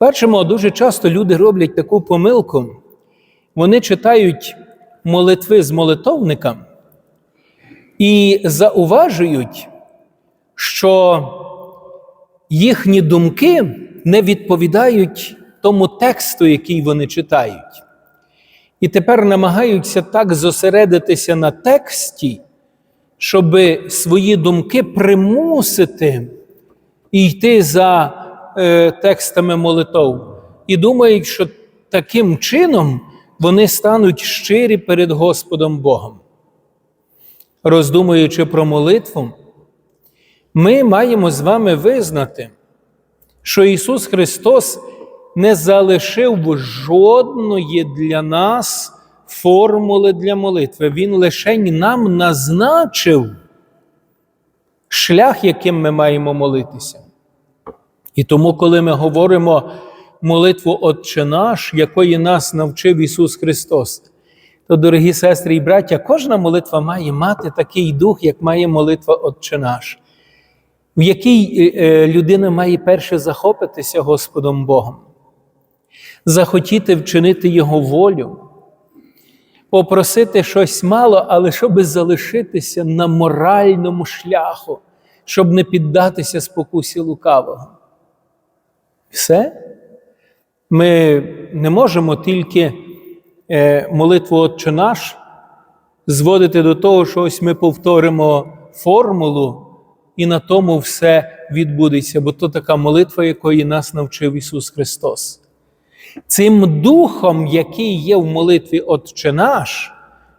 Бачимо, дуже часто люди роблять таку помилку. Вони читають молитви з молитовника і зауважують, що їхні думки не відповідають тому тексту, який вони читають. І тепер намагаються так зосередитися на тексті, щоб свої думки примусити і йти за е, текстами молитов. І думають, що таким чином вони стануть щирі перед Господом Богом. Роздумуючи про молитву, ми маємо з вами визнати, що Ісус Христос не залишив жодної для нас формули для молитви. Він лише нам назначив шлях, яким ми маємо молитися. І тому, коли ми говоримо молитву Отче наш, якої нас навчив Ісус Христос, то, дорогі сестри і браття, кожна молитва має мати такий дух, як має молитва Отче наш, в якій е, людина має перше захопитися Господом Богом, захотіти вчинити Його волю, попросити щось мало, але щоб залишитися на моральному шляху, щоб не піддатися спокусі лукавого. Все. Ми не можемо тільки е, молитву Отче наш зводити до того, що ось ми повторимо формулу, і на тому все відбудеться, бо то така молитва, якої нас навчив Ісус Христос. Цим духом, який є в молитві Отче наш,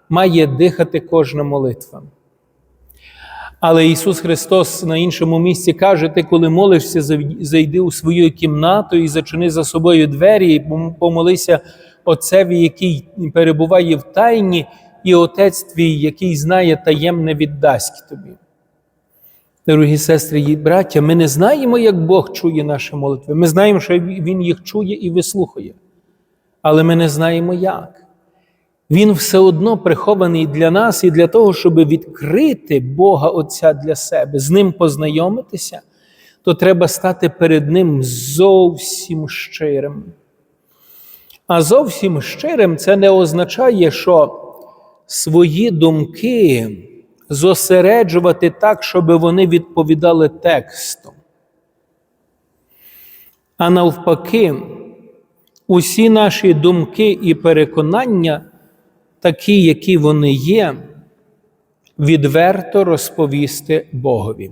має дихати кожна молитва. Але Ісус Христос на іншому місці каже: ти, коли молишся, зайди у свою кімнату і зачини за собою двері, і помолися Отцеві, який перебуває в тайні, і Отець твій, який знає таємне, віддасть тобі. Дорогі сестри і браття, ми не знаємо, як Бог чує наші молитви. Ми знаємо, що Він їх чує і вислухає. Але ми не знаємо як. Він все одно прихований для нас і для того, щоб відкрити Бога Отця для себе, з ним познайомитися, то треба стати перед Ним зовсім щирим. А зовсім щирим це не означає, що свої думки зосереджувати так, щоб вони відповідали тексту. А навпаки, усі наші думки і переконання такі, які вони є, відверто розповісти Богові.